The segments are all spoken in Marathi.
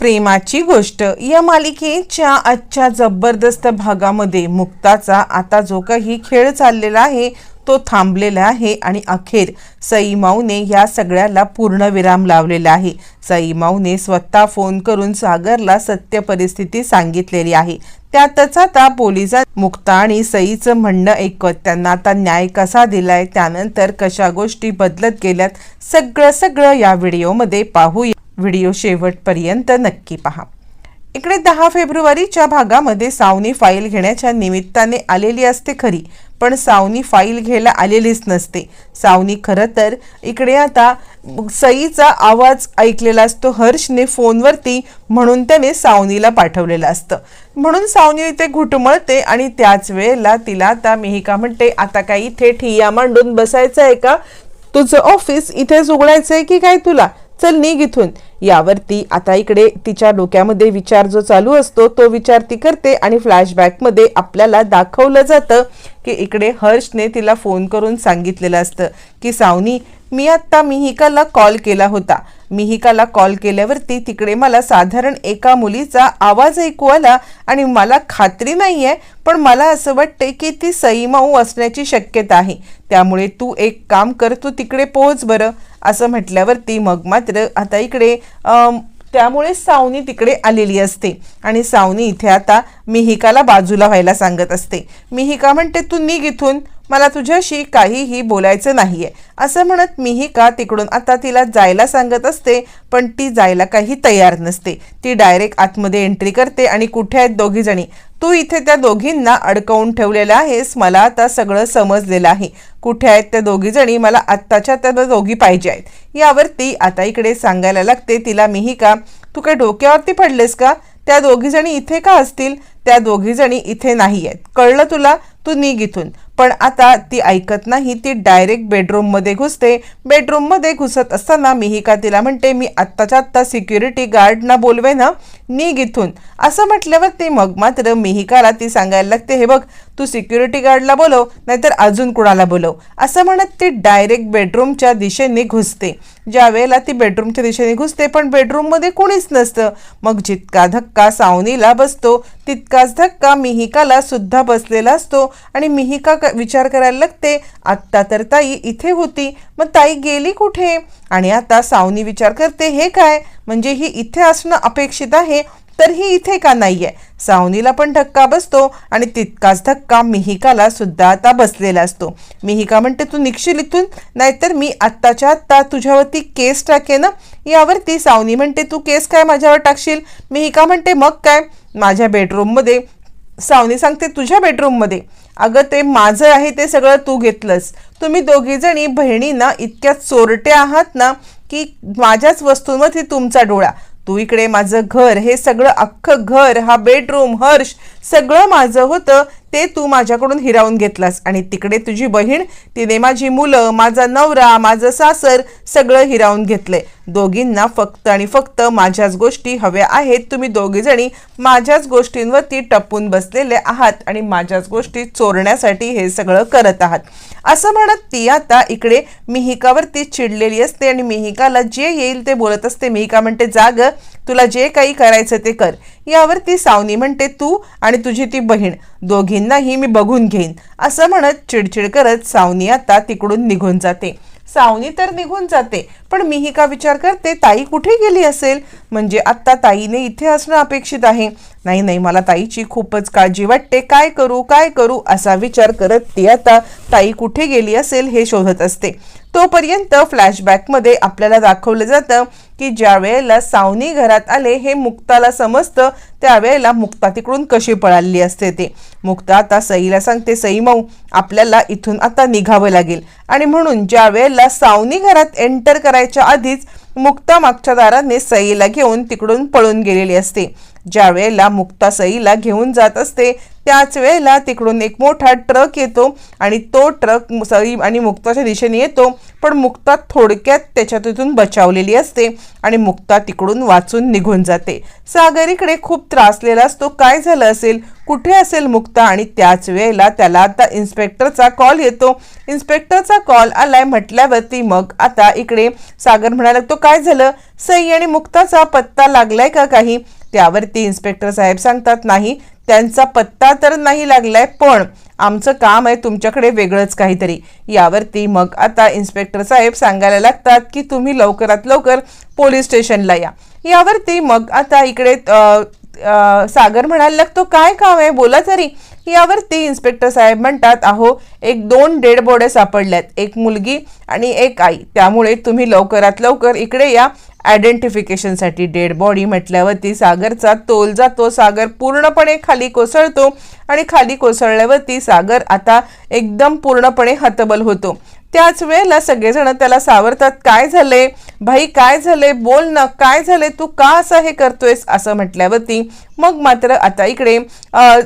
प्रेमाची गोष्ट. या मालिकेच्या आजच्या जबरदस्त भागामध्ये मुक्ताचा आता जो काही खेळ चाललेला आहे तो थांबलेला आहे आणि अखेर सईमाऊने या सगळ्याला पूर्णविराम लावलेला आहे. सईमाऊने स्वतः फोन करून सागरला सत्य परिस्थिती सांगितलेली आहे. त्यातच आता पोलिसात मुक्ता आणि सईचं म्हणणं ऐकत त्यांना आता न्याय कसा दिलाय त्यानंतर कशा गोष्टी बदलत गेल्यात सगळं सगळं या व्हिडिओमध्ये पाहूया. व्हिडिओ शेवटपर्यंत नक्की पहा. इकडे दहा फेब्रुवारीच्या भागामध्ये सावनी फाईल घेण्याच्या निमित्ताने आलेली असते खरी पण सावनी फाईल घ्यायला आलेलीच नसते. सावनी खरं तर इकडे आता सईचा आवाज ऐकलेला असतो हर्षने फोनवरती म्हणून त्याने सावनीला पाठवलेलं असतं. म्हणून सावनी इथे घुटमळते आणि त्याच वेळेला तिला आता मिहिका म्हणते आता काही इथे ठिया मांडून बसायचं आहे का? तुझं ऑफिस इथेच उघडायचं आहे की काय तुला? चल निघ इथून. यावरती आता इकडे तिच्या डोक्यामध्ये विचार जो चालू असतो तो विचार ती करते आणि फ्लॅशबॅकमध्ये आपल्याला दाखवलं जातं की इकडे हर्षने तिला फोन करून सांगितलेलं असतं की सावनी मी आत्ता मिहिकाला कॉल केला होता. मिहिकाला कॉल केल्यावरती तिकडे मला साधारण एका मुलीचा आवाज ऐकू आला आणि मला खात्री नाही आहे पण मला असं वाटते की ती सईमाऊ असण्याची शक्यता आहे. त्यामुळे तू एक काम कर तू तिकडे पोहोच बरं. असं म्हटल्यावरती मग मात्र आता इकडे त्यामुळे सावनी तिकडे आलेली असते. आणि सावनी इथे आता मिहिकाला बाजूला व्हायला सांगत असते. मिहिका म्हणते तू निघ इथून. मला तुझ्याशी काहीही बोलायचं नाहीये. असं म्हणत मीही का तिकडून आता तिला जायला सांगत असते पण ती जायला काही तयार नसते. ती डायरेक्ट आतमध्ये एंट्री करते आणि कुठे आहेत दोघी जणी? तू इथे त्या दोघींना अडकवून ठेवलेलं आहेस मला आता सगळं समजलेलं आहे. कुठे आहेत त्या दोघी जणी? मला आत्ताच्या त्या दोघी पाहिजे आहेत. यावरती आता इकडे सांगायला लागते तिला मीही का तू काय डोक्यावरती पडलेस का? त्या दोघी जणी इथे का असतील? त्या दोघी जणी इथे नाही आहेत. कळलं तुला? तू निघ इथून. पण आता ती ऐकत नाही ती डायरेक्ट बेडरूममध्ये घुसते. बेडरूममध्ये घुसत असताना मिहिका तिला म्हणते मी आत्ताच्या आत्ता सिक्युरिटी गार्डना बोलवे ना? निघ इथून. असं म्हटल्यावर ती मग मात्र मिहिकाला ती सांगायला लागते हे बघ तू सिक्युरिटी गार्डला बोलव नाहीतर अजून कुणाला बोलव. असं म्हणत ती डायरेक्ट बेडरूमच्या दिशेने घुसते. ज्या वेळेला ती बेडरूमच्या दिशेने घुसते पण बेडरूममध्ये कोणीच नसतं. मग जितका धक्का सावनीला बसतो इतकाच धक्का मिहिकाला सुद्धा बसलेला असतो आणि मिहिका क- विचार करायला लागते आत्ता तर ताई इथे होती मग ताई गेली कुठे? आणि आता सावनी विचार करते हे काय? म्हणजे ही इथे असणं अपेक्षित आहे तर ही इथे का नाही आहे सावनीला पण धक्का बसतो आणि तितकाच धक्का मिहिकाला सुद्धा आता बसलेला असतो. मिहिका म्हणते तू निघशील इथून? नाहीतर मी आत्ताच्या आत्ता तुझ्यावरती केस टाके ना यावरती सावनी म्हणते तू केस काय माझ्यावर टाकशील? मिहिका म्हणते मग काय? माझ्या बेडरूममध्ये. सावनी सांगते तुझ्या बेडरूममध्ये? अगं ते माझं आहे ते सगळं तू घेतलंस. तुम्ही दोघीजणी बहिणींना इतक्या चोरट्या आहात ना की माझ्याच वस्तूंमध्ये तुमचा डोळा. तू इकडे माझं घर हे सगळं अख्खं घर हा बेडरूम हर्ष सगळं माझं होतं. ते तू माझ्याकडून हिरावून घेतलास. आणि तिकडे तुझी बहीण तिने माझी मुलं माझा नवरा माझं सासर सगळं हिरावून घेतलंय दोघींना फक्त आणि फक्त माझ्याच गोष्टी हव्या आहेत. तुम्ही दोघीजणी माझ्याच गोष्टींवरती टपून बसलेले आहात आणि माझ्याच गोष्टी चोरण्यासाठी हे सगळं करत आहात. असं म्हणत ती आता इकडे मिहिकावरती चिडलेली असते आणि मिहिकाला जे येईल ते बोलत असते. मिहिका म्हणते जाग तुला जे काही करायचं ते कर. यावर ती सावनी म्हणते तू आणि तुझी ती बहीण दोघींनाही मी बघून घेईन. असं म्हणत चिडचिड करत सावनी आता तिकडून निघून जाते. सावनी तर निघून जाते पण मिहिका विचार करते? ताई कुठे गेली असेल? म्हणजे आत्ता ताईने इथे असणं अपेक्षित आहे. नाही नाही मला ताईची खूपच काळजी वाटते. काय करू काय करू असा विचार करत ती आता ताई कुठे गेली असेल हे शोधत असते. तोपर्यंत फ्लॅशबॅकमध्ये आपल्याला दाखवलं जातं की ज्या वेळेला सावनी घरात आले हे मुक्ताला समजतं त्यावेळेला मुक्ता तिकडून कशी पळाली असते ते. मुक्ता आता सईला सांगते सई मऊ आपल्याला इथून आता निघावं लागेल. आणि म्हणून ज्या वेळेला सावनी घरात एंटर करायच्या आधीच मुक्ता मागच्या दाराने सईला घेऊन तिकडून पळून गेलेली असते. ज्या वेळेला मुक्ता सईला घेऊन जात असते त्याच वेळेला तिकडून एक मोठा ट्रक येतो आणि तो ट्रक सई आणि मुक्ताच्या दिशेने येतो. पण मुक्ता थोडक्यात त्याच्या तिथून बचावलेली असते आणि मुक्ता तिकडून वाचून निघून जाते. सागर इकडे खूप त्रासलेला असतो. काय झालं असेल? कुठे असेल मुक्ता? आणि त्याच वेळेला त्याला आता इन्स्पेक्टरचा कॉल येतो. इन्स्पेक्टरचा कॉल आलाय म्हटल्यावरती मग आता इकडे सागर म्हणायला तो काय झालं? सई आणि मुक्ताचा पत्ता लागलाय का काही? त्यावरती इन्स्पेक्टर साहेब सांगतात नाही त्यांचा पत्ता तर नाही लागलाय पण आमचं काम आहे तुमच्याकडे वेगळंच काहीतरी. यावरती मग आता इन्स्पेक्टर साहेब सांगायला लागतात की तुम्ही लवकरात लवकर पोलीस स्टेशनला या. यावरती मग आता इकडे सागर म्हणायला लागतो काय काम आहे? बोला तरी. यावरती इन्स्पेक्टर साहेब म्हणतात अहो एक दोन डेड बॉड्या सापडल्यात एक मुलगी आणि एक आई. त्यामुळे तुम्ही लवकरात लवकर इकडे या आयडेंटिफिकेशनसाठी डेड बॉडी म्हटल्यावरती सागरचा तोल जातो. सागर पूर्णपणे खाली कोसळतो आणि खाली कोसळल्यावरती सागर आता एकदम पूर्णपणे हतबल होतो. त्याच वेळेला सगळेजण त्याला सावरतात काय झाले? भाई काय झाले? बोल ना काय झाले? तू का असं हे करतोयस? असं म्हटल्यावरती मग मात्र आता इकडे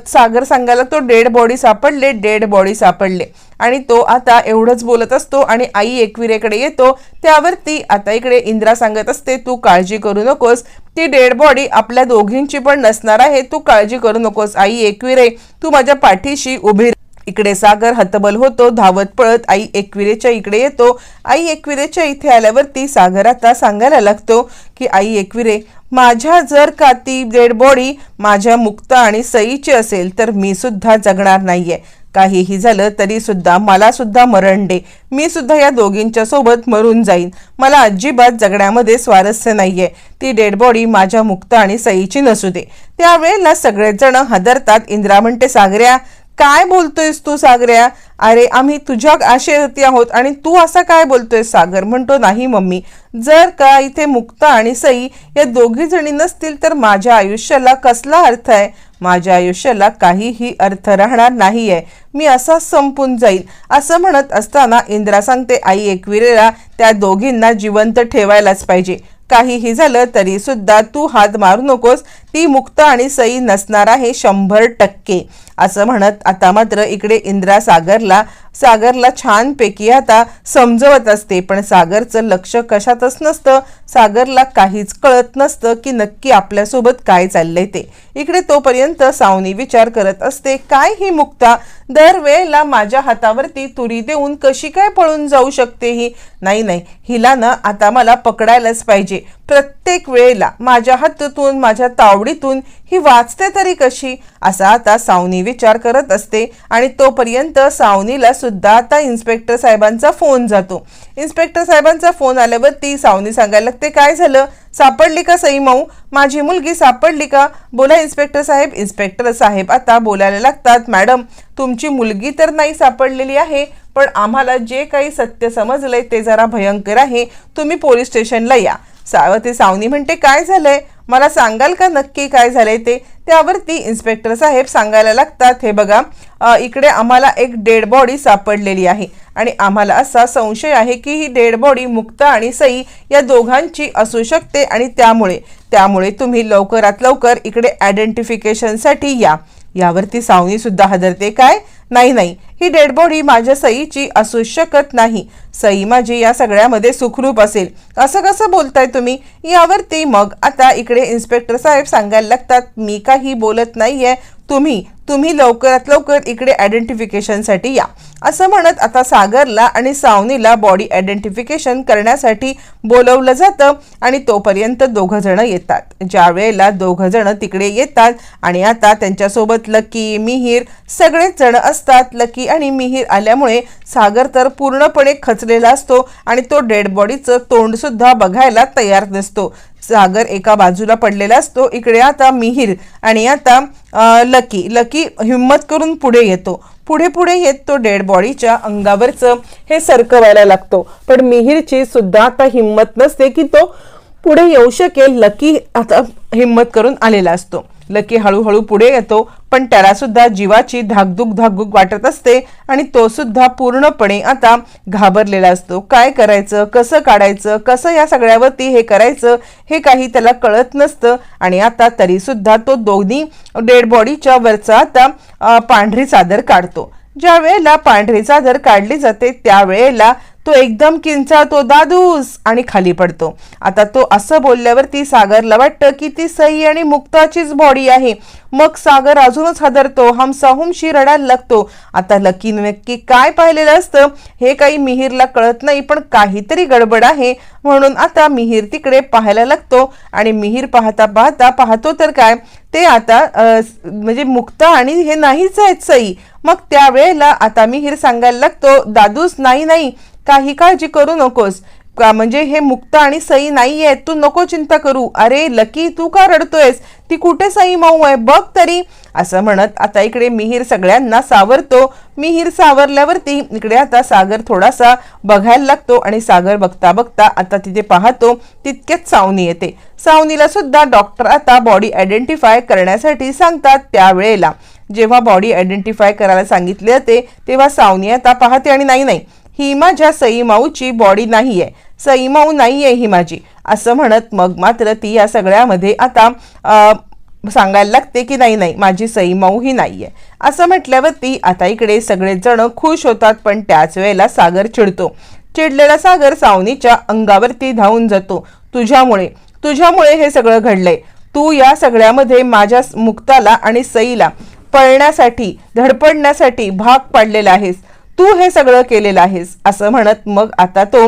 सागर सांगायला तो डेड बॉडी सापडले डेड बॉडी सापडले. आणि तो आता एवढंच बोलत असतो आणि आई एकविरेकडे येतो. त्यावरती आता इकडे इंद्रा सांगत असते तू काळजी करू नकोस. ती डेड बॉडी आपल्या दोघींची पण नसणार आहे. तू काळजी करू नकोस. आई एकविरे तू माझ्या पाठीशी उभी इकडे सागर हतबल होतो धावत पळत आई एकविरेच्या इकडे येतो. आई एकविरेच्या इथे आल्यावरती सागर आता सांगायला लागतो की आई एकविरे माझ्या जर का ती डेड बॉडी माझ्या मुक्त आणि सईची असेल तर मी सुद्धा जगणार नाहीये. काहीही झालं तरी सुद्धा मला सुद्धा मरण दे. मी सुद्धा या दोघींच्या सोबत मरून जाईन. मला अजिबात जगण्यामध्ये स्वारस्य नाहीये. ती डेड बॉडी माझ्या मुक्ता आणि सईची नसू दे. त्यावेळेला सगळेजण हदरतात इंद्रा म्हणते सागऱ्या काय बोलतोयस तू सागऱ्या? अरे आम्ही तुझ्या आशेवरती आहोत आणि तू असा काय बोलतोय सागर? म्हणतो नाही मम्मी. जर का इथे मुक्ता आणि सई या दोघी जणी नसतील तर माझ्या आयुष्याला कसला अर्थ आहे? माझ्या आयुष्याला काहीही अर्थ राहणार नाहीये. मी असा संपून जाईल. असं म्हणत असताना इंद्रा सांगते आई एकविरेला त्या दोघींना जिवंत ठेवायलाच पाहिजे. काहीही झालं तरी सुद्धा तू हात मारू नकोस. ती मुक्त आणि सई नसणार आहे शंभर टक्के असं म्हणत आता मात्र इकडे इंद्रा सागरला सागरला छानपैकी आता समजवत असते. पण सागरचं लक्ष कशातच नसतं. सागरला काहीच कळत नसतं की नक्की आपल्यासोबत काय चाललंय ते. इकडे तोपर्यंत सावनी विचार करत असते काय ही मुक्ता? दरवेळेला माझ्या हातावरती तुरी देऊन कशी काय पळून जाऊ शकते ही? नाही नाही हिला ना आता मला पकडायलाच पाहिजे. प्रत्येक प्रत्येक वेळेला माझ्या हातातून माझ्या तावडीतून ही वाचते तरी कशी? असा आता सावनी विचार करत असते आणि तोपर्यंत सावनीला सुद्धा आता इन्स्पेक्टर साहेबांचा फोन जातो. इन्स्पेक्टर साहेबांचा फोन आल्यावर ती सावनी सांगायला लागते काय झालं? सापडली का सई माऊ? माझी मुलगी सापडली का? बोला इन्स्पेक्टर साहेब. इन्स्पेक्टर साहेब आता बोलायला लागतात मॅडम तुमची मुलगी तर नाही सापडलेली आहे पण आम्हाला जे काही सत्य समजलंय ते जरा भयंकर आहे. तुम्ही पोलीस स्टेशनला या. सावती सावनी म्हणते काय झालंय? मला सांगाल का नक्की काय झालंय ते? त्यावरती इन्स्पेक्टर साहेब सांगायला लागतात हे बघा इकडे आम्हाला एक डेड बॉडी सापडलेली आहे आणि आम्हाला असा संशय आहे की ही डेड बॉडी मुक्ता आणि सई या दोघांची असू शकते आणि त्यामुळे त्यामुळे तुम्ही लवकरात लवकर इकडे आयडेंटिफिकेशनसाठी या. यावरती सावनी सुद्धा काय? नाही नाही. ही डेड बॉडी माझ्या सईची असू शकत नाही. सई माझी या सगळ्यामध्ये सुखरूप असेल. असं कसं बोलताय तुम्ही? यावरती मग आता इकडे इन्स्पेक्टर साहेब सांगायला लागतात मी काही बोलत नाही आहे तुम्ही तुम्ही लवकरात लवकर इकडे आयडेंटिफिकेशनसाठी या. असं म्हणत आता सागरला आणि सावनीला बॉडी आयडेंटिफिकेशन करण्यासाठी बोलवलं जातं आणि तोपर्यंत दोघं जण येतात. ज्या वेळेला दोघं जण तिकडे येतात आणि आता त्यांच्यासोबत लकी मिहीर सगळेच जण असतात. लकी आणि मिहीर आल्यामुळे सागर तर पूर्णपणे खचलेला असतो आणि तो डेड बॉडीचं तोंड सुद्धा बघायला तयार नसतो. सागर एका बाजूला पडलेला असतो. इकडे आता मिहीर आणि आता लकी. लकी हिंमत करून पुढे येतो. पुढे पुढे येत तो डेड बॉडीच्या अंगावरचं हे सरकवायला लागतो. पण मिहीरची सुद्धा आता हिंमत नसते की तो पुढे येऊ शकेल. लकी आता हिंमत करून आलेला असतो. लकी हळूहळू पुढे येतो पण त्याला सुद्धा जीवाची धाकधूक धाकधूक वाटत असते आणि तो सुद्धा पूर्णपणे आता घाबरलेला असतो. काय करायचं? कसं काढायचं? कसं या सगळ्यावरती हे करायचं? हे काही त्याला कळत नसतं आणि आता तरी सुद्धा तो दोन्ही डेड बॉडीच्या वरचा आता पांढरी चादर काढतो. ज्या वेळेला पांढरी चादर काढली जाते त्यावेळेला तो एकदम किंचाळतो दादूस! आणि खाली पडतो. आता तो असं बोलल्यावरती सागरला वाटतं की ती सई आणि मुक्ताचीच बॉडी आहे. मग सागर अजूनच हादरतो हमसा हुमशी रडायला लागतो आता लकीन नक्की काय पाहिलेलं असतं हे काही मिहीरला कळत नाही पण काहीतरी गडबड आहे. म्हणून आता मिहीर तिकडे पाहायला लागतो. आणि मिहीर पाहता पाहता पाहतो तर काय ते आता म्हणजे मुक्ता आणि हे नाहीच आहेत सई. मग त्यावेळेला आता मिहीर सांगायला लागतो दादूस नाही नाही काही काळजी करू नकोस. का म्हणजे हे मुक्त आणि सई नाही आहेत तू नको चिंता करू. अरे लकी तू का रडतोयस? ती कुठे सई माऊ आहे? बघ तरी. असं म्हणत आता इकडे मिहीर सगळ्यांना सावरतो. मिहीर सावरल्यावरती इकडे आता सागर थोडासा बघायला लागतो आणि सागर बघता बघता आता तिथे पाहतो तितकेच सावनी येते. सावनीला सुद्धा डॉक्टर आता बॉडी आयडेंटिफाय करण्यासाठी सांगतात त्यावेळेला. जेव्हा बॉडी आयडेंटिफाय करायला सांगितले जाते तेव्हा सावनी आता पाहते आणि नाही नाही. ही माझ्या सईमाऊची बॉडी बॉडी नाहीये सईमाऊ नाही नाहीये ही माझी असं म्हणत मग मात्र ती या सगळ्यामध्ये आता सांगायला लागते की नाही नाही माझी सईमाऊ ही ही नाहीये. असं म्हटल्यावर ती आता इकडे सगळेजण खुश होतात पण त्याच वेळेला सागर चिडतो. चिडलेला सागर सावनीच्या अंगावरती धावून जातो. तुझ्यामुळे तुझ्यामुळे हे सगळं घडलंय. तू या सगळ्यामध्ये माझ्या मुक्ताला आणि सईला पळण्यासाठी धडपडण्यासाठी भाग पाडलेला आहेस. तू हे सगळं केलेलं आहेस असं म्हणत मग आता तो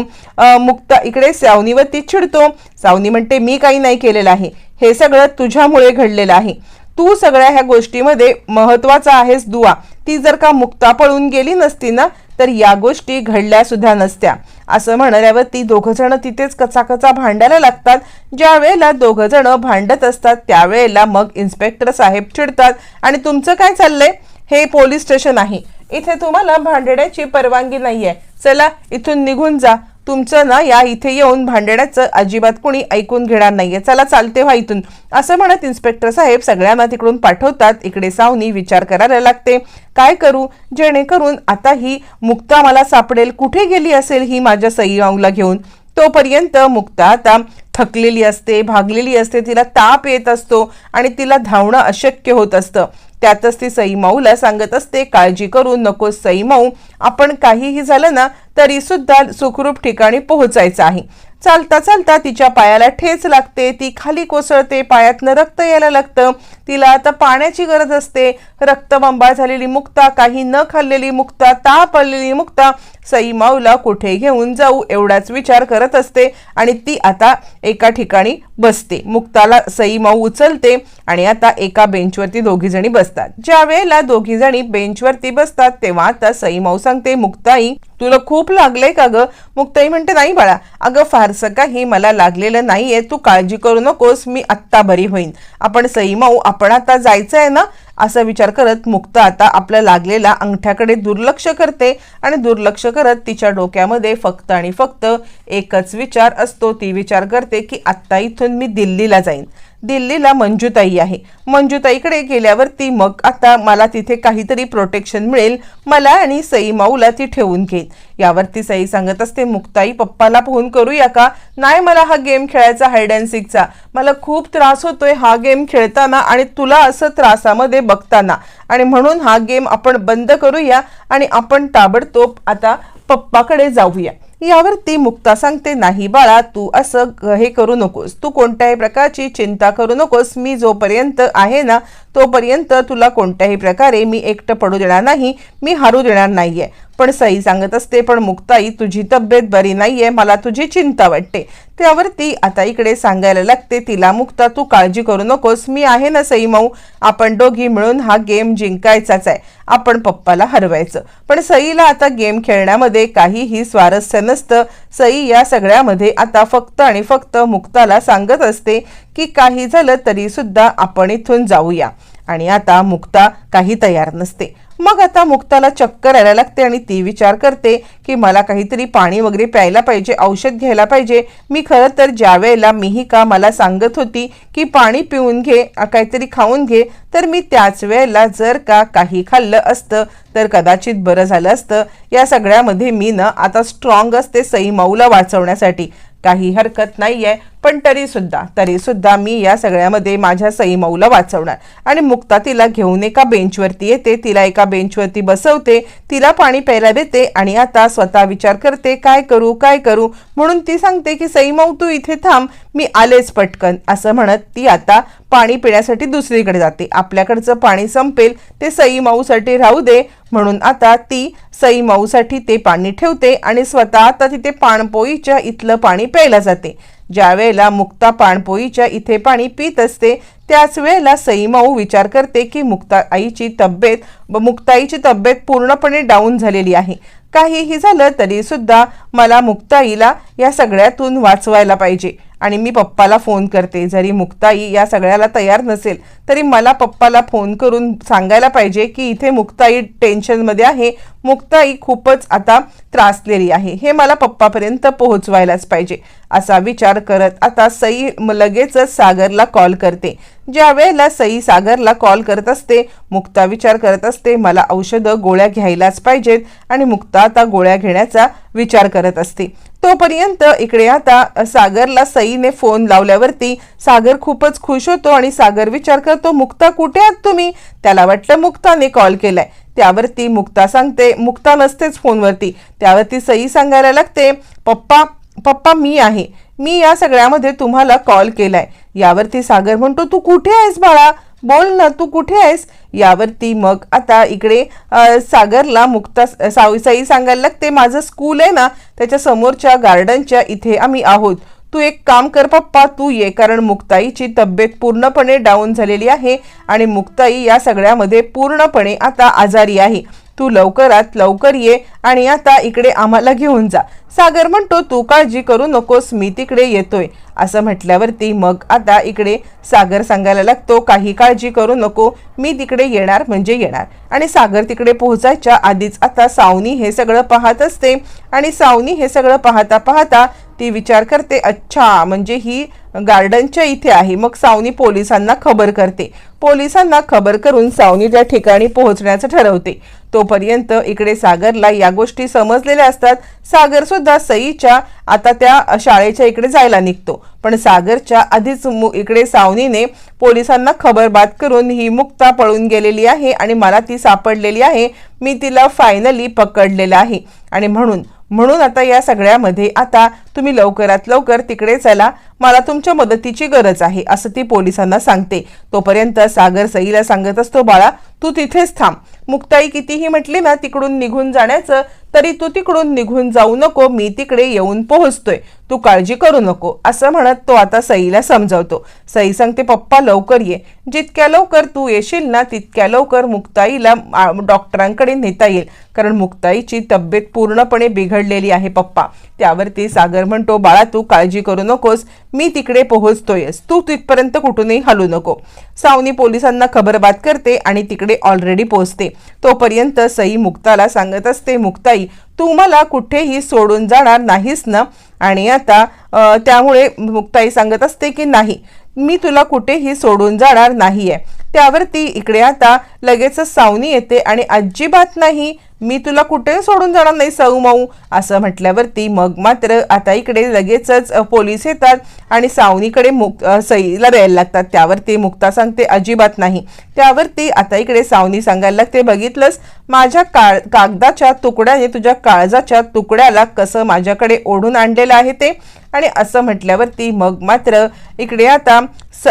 मुक्ता इकडे सावनीवरती चिडतो. सावनी म्हणते मी काही नाही केलेलं आहे. हे सगळं तुझ्यामुळे घडलेलं आहे. तू सगळ्या ह्या गोष्टीमध्ये महत्त्वाचा आहेस दुवा. ती जर का मुक्ता पळून गेली नसती ना तर या गोष्टी घडल्या सुद्धा नसत्या. असं म्हणाल्यावर ती दोघ जण तिथेच कचाकचा भांडायला लागतात. ज्या वेळेला दोघ जण भांडत असतात त्यावेळेला मग इन्स्पेक्टर साहेब चिडतात. आणि तुमचं काय चाललंय? हे पोलीस स्टेशन आहे. इथे तुम्हाला भांडण्याची परवानगी नाहीये. चला इथून निघून जा. तुमचं ना या इथे येऊन भांडण्याचं अजिबात कुणी ऐकून घेणार नाहीये. चला चालते व्हा इथून. असं म्हणत इन्स्पेक्टर साहेब सगळ्यांना तिकडून पाठवतात. इकडे सावनी विचार करायला लागते. काय करू? जेणेकरून आता ही मुक्ता मला सापडेल. कुठे गेली असेल ही माझ्या सईमाऊला घेऊन? तोपर्यंत मुक्ता आता थकलेली असते भागलेली असते. तिला ताप येत असतो आणि तिला धावणं अशक्य होत असतं. त्यातच ती सई माऊला सांगत असते काळजी करू नको सई माऊ. आपण काहीही झालं ना तरी सुद्धा सुखरूप ठिकाणी पोहोचायचं आहे. चालता चालता तिच्या पायाला ठेच लागते. ती खाली कोसळते पायातनं रक्त यायला लागतं. तिला आता पाण्याची गरज असते. रक्तबंबाळ झालेली मुक्ता काही न खाल्लेली मुक्ता ताप आलेली मुक्ता सई माऊला कुठे घेऊन जाऊ एवढाच विचार करत असते आणि ती आता एका ठिकाणी बसते. मुक्ताला सई माऊ उचलते आणि आता एका बेंचवरती दोघी जणी बसतात. ज्या वेळेला दोघी जणी बेंचवरती बसतात तेव्हा आता सई माऊ सांगते मुक्ताई तुला खूप लागलंय का ग? मुक्ताई म्हणते नाही बाळा. अगं फार असं काही मला लागलेलं नाहीये. तू काळजी करू नकोस. मी आत्ता बरी होईन. आपण सईमाऊ आपण आता जायचं आहे ना? असा विचार करत मुक्त आता आपल्या लागलेल्या अंगठ्याकडे दुर्लक्ष करते आणि दुर्लक्ष करत तिच्या डोक्यामध्ये फक्त आणि फक्त एकच विचार असतो. ती विचार करते की आत्ता इथून मी दिल्लीला जाईन. दिल्लीला मंजुताई आहे. मंजुताईकडे गेल्यावरती मग आता मला तिथे काहीतरी प्रोटेक्शन मिळेल मला आणि सई माऊला ती ठेवून घेईन यावरती सई सांगत असते मुक्ताई पप्पाला फोन करूया का? नाही मला हा गेम खेळायचा हायड अँड सिकचा मला खूप त्रास होतोय हा गेम खेळताना आणि तुला असं त्रासामध्ये बघताना. आणि म्हणून हा गेम आपण बंद करूया आणि आपण ताबडतोब आता पप्पाकडे जाऊया. यावरती मुक्ता सांगते नाही बाळा तू असं हे करू नकोस. तू कोणत्याही प्रकारची चिंता करू नकोस. मी जोपर्यंत आहे ना तोपर्यंत तुला कोणत्याही प्रकारे मी एकटं पडू देणार नाही. मी हारू देणार नाहीये. पण सई सांगत असते पण मुक्ताई तुझी तब्येत बरी नाहीये मला तुझी चिंता वाटते. त्यावर ती आता इकडे सांगायला लागते तिला मुक्ता तू काळजी करू नकोस मी आहे ना सई माऊ. आपण दोघी मिळून हा गेम जिंकायचाच आहे. आपण पप्पाला हरवायचं. पण सईला आता गेम खेळण्यामध्ये काहीही स्वारस्य नसतं. सई या सगळ्यामध्ये आता फक्त आणि फक्त मुक्ताला सांगत असते की काही झालं तरी सुद्धा आपण इथून जाऊया. आणि आता मुक्ता काही तयार नसते. मग आता मुक्ताला चक्कर यायला लागते आणि ती विचार करते की मला काहीतरी पाणी वगैरे प्यायला पाहिजे औषध घ्यायला पाहिजे. मी खरं तर ज्या वेळेला मीही का मला सांगत होती की पाणी पिऊन घे काहीतरी खाऊन घे तर मी त्याच वेळेला जर का काही खाल्लं असतं तर कदाचित बरं झालं असतं. या सगळ्यामध्ये मी ना आता स्ट्रॉंग असते सई माऊला वाचवण्यासाठी. काही हरकत नाही आहे पण तरी सुद्धा तरी सुद्धा मी या सगळ्यामध्ये माझ्या सई वाचवणार. आणि मुक्ता तिला घेऊन एका बेंचवरती येते तिला एका बेंचवरती बसवते तिला पाणी प्यायला देते आणि आता स्वतः विचार करते काय करू काय करू? म्हणून ती सांगते की सईमाऊ तू इथे थांब मी आलेच पटकन. असं म्हणत ती आता पाणी पिण्यासाठी दुसरीकडे जाते. आपल्याकडचं पाणी संपेल ते सईमाऊसाठी राहू दे. म्हणून आता ती सई माऊसाठी ते पाणी ठेवते आणि स्वतः आता तिथे पाणपोईच्या इथलं पाणी प्यायला जाते. ज्या वेळेला मुक्ता पाणपोईच्या इथे पाणी पित असते त्याच वेळेला सईमाऊ विचार करते की मुक्ता आईची तब्येत व मुक्ताईची तब्येत पूर्णपणे डाऊन झालेली आहे. काहीही झालं तरी सुद्धा मला मुक्ताईला या सगळ्यातून वाचवायला पाहिजे. आणि मी पप्पाला फोन करते. जरी मुक्ताई या सगळ्याला तयार नसेल तरी मला पप्पाला फोन करून सांगायला पाहिजे की इथे मुक्ताई टेन्शनमध्ये आहे. मुक्ताई खूपच आता त्रासलेली आहे. हे मला पप्पापर्यंत पोहोचवायलाच पाहिजे असा विचार करत आता सई लगेचच सागरला कॉल करते. ज्या वेळेला सई सागरला कॉल करत असते मुक्ता विचार करत असते मला औषधं गोळ्या घ्यायलाच पाहिजेत. आणि मुक्ता आता गोळ्या घेण्याचा विचार करत असते. तोपर्यंत इकडे आता सागरला सईने फोन लावल्यावरती सागर खूपच खुश होतो आणि सागर विचार करतो मुक्ता कुठे आहात तुम्ही? त्याला वाटलं मुक्ताने कॉल केलाय. त्यावरती मुक्ता सांगते मुक्ता नसतेच फोनवरती. त्यावरती सई सांगायला लागते पप्पा पप्पा मी आहे. मी या सगळ्यामध्ये तुम्हाला कॉल केलाय. यावरती सागर म्हणतो तू कुठे आहेस बाळा? बोल ना तू कुठे आहेस? यावरती मग आता इकडे सागरला मुक्ता साईसाई सांगायला लागते माझं स्कूल आहे ना त्याच्या समोरच्या गार्डनच्या इथे आम्ही आहोत. तू एक काम कर पप्पा तू ये कारण मुक्ताईची तब्येत पूर्णपणे डाऊन झालेली आहे आणि मुक्ताई या सगळ्यामध्ये पूर्णपणे आता आजारी आहे. तू लवकरात लवकर ये आणि आता इकडे आम्हाला घेऊन जा. सागर म्हणतो तू काळजी करू नकोस मी तिकडे येतोय. असं म्हटल्यावरती मग आता इकडे सागर सांगायला लागतो काही काळजी करू नको मी तिकडे येणार म्हणजे येणार. आणि सागर तिकडे पोहोचायच्या आधीच आता सावनी हे सगळं पाहत असते. आणि सावनी हे सगळं पाहता पाहता ती विचार करते अच्छा म्हणजे ही गार्डनच्या इथे आहे. मग सावनी पोलिसांना खबर करते. पोलिसांना खबर करून सावनी त्या ठिकाणी पोहोचण्याचं ठरवते. तोपर्यंत इकडे सागरला या गोष्टी समजलेल्या असतात. सागर सुद्धा सईच्या आता त्या शाळेच्या इकडे जायला निघतो. पण सागरच्या आधीच मु- इकडे सावनीने पोलिसांना खबरबात करून ही मुक्ता पळून गेलेली आहे आणि मला ती सापडलेली आहे. मी तिला फायनली पकडलेलं आहे. आणि म्हणून म्हणून आता या सगळ्यामध्ये आता तुम्ही लवकरात लवकर तिकडे चला. मला तुमच्या मदतीची गरज आहे असं ती पोलिसांना सांगते. तोपर्यंत सागर सईला सांगत असतो बाळा तू तिथेच थांब. मुक्ताई कितीही म्हटली ना तिकडून निघून जाण्याचं तरी तू तिकडून निघून जाऊ नको मी तिकडे येऊन पोहोचतोय. तू काळजी करू नको असं म्हणत तो आता सईला समजावतो. सई सांगते पप्पा लवकर ये. जितक्या लवकर तू येशील ना तितक्या लवकर मुक्ताईला डॉक्टरांकडे नेता येईल. कारण मुक्ताईची तब्येत पूर्णपणे बिघडलेली आहे पप्पा. त्यावरती सागर म्हणतो बाळा तू काळजी करू नकोस. मी तिकडे पोहोचतोयस तू तिथपर्यंत कुठूनही हलू नको. सावनी पोलिसांना खबरबात करते आणि तिकडे ऑलरेडी पोहोचते. तोपर्यंत सई मुक्ताला सांगत असते मुक्ताई तू मला कुठेही सोडून जाणार नाहीस ना? आणि आता त्यामुळे मुक्ताई सांगत असते की नाही मी तुला कुठेही सोडून जाणार नाही आहे त्यावरती इकडे आता लगेचच सावनी येते आणि अजिबात नाही मी तुला कुठे सोडून जाणार नाही सौ माऊ असं म्हटल्यावरती मग मात्र आता इकडे लगेचच पोलीस येतात आणि सावनीकडे मुक सईला द्यायला लागतात. त्यावरती मुक्ता सांगते अजिबात नाही. त्यावरती आता इकडे सावनी सांगायला लागते बघितलंस माझ्या काळ कागदाच्या तुकड्याने तुझ्या काळजाच्या तुकड्याला कसं माझ्याकडे ओढून आणलेलं आहे ते? आणि असं म्हटल्यावरती मग मात्र इकडे आता स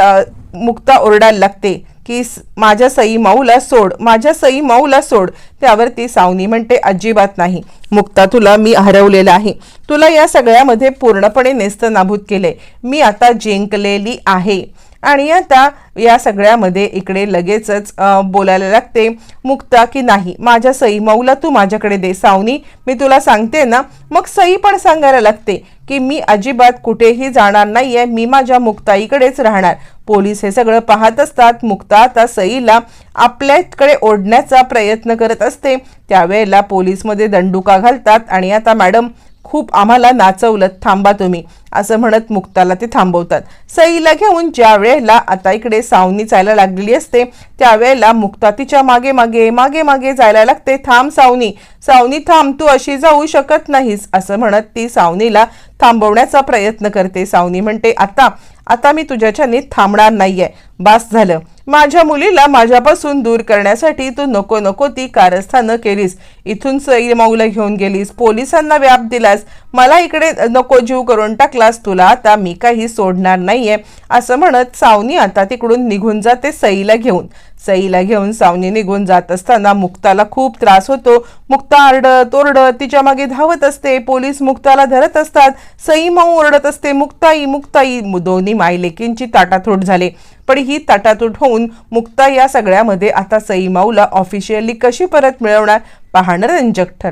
मुक्ता ओरडायला लागते की स- माझ्या सई माऊला सोड माझ्या सई माऊला सोड. त्यावरती सावनी म्हणते अजिबात नाही. मुक्ता तुला मी हरवलेलं आहे. तुला या सगळ्यामध्ये पूर्णपणे नेस्त नाबूद केले मी आता जिंकलेली आहे. आणि आता या सगळ्यामध्ये इकडे लगेचच बोलायला लागते मुक्ता की नाही? माझ्या सई माऊला तू माझ्याकडे दे सावनी. मी तुला सांगते ना मग सई पण सांगायला लागते की मी अजिबात कुठेही जाणार नाहीये मी माझ्या मुक्ताईकडेच राहणार. पोलीस हे सगळं पाहत असतात मुक्ता आता सईला आपल्याकडे ओढण्याचा प्रयत्न करत असते. त्यावेळेला पोलीसमध्ये दंडुका घालतात आणि आता मॅडम खूप आम्हाला नाचवलं थांबा तुम्ही असं म्हणत मुक्ताला ते थांबवतात. सईला घेऊन ज्या वेळेला आता इकडे सावनी जायला लागलेली असते त्यावेळेला मुक्ता तिच्यामागे मागे मागे मागे जायला लागते. थांब सावनी सावनी थांब तू अशी जाऊ शकत नाहीस असं म्हणत ती सावनीला थांबवण्याचा प्रयत्न करते. सावनी म्हणते आता आता मी तुझ्याच्याने थांबणार नाहीये. बास झालं. माझ्या मुलीला माझ्यापासून दूर करण्यासाठी तू नको नको ती कारस्थानं केलीस. इथून सई माऊला घेऊन गेलीस. पोलिसांना व्याप दिलास. मला इकडे नको जीव करून टाकलास. तुला आता मी काही सोडणार नाहीये. असं म्हणत सावनी आता तिकडून निघून जाते सईला घेऊन. सईला घेऊन सावनी निघून जात असताना मुक्ताला खूप त्रास होतो. मुक्ता आरडत ओरडत तिच्यामागे धावत असते. पोलीस मुक्ताला धरत असतात. सई माऊ ओरडत असते. मुक्ताई मुक्ताई दोन्ही मायलेकींची ताटातूट झाले. पण ही ताटातूट होऊन मुक्ता या सगळ्यामध्ये आता सई माऊला ऑफिशियली कशी परत मिळवणार? पाहणं रंजक ठर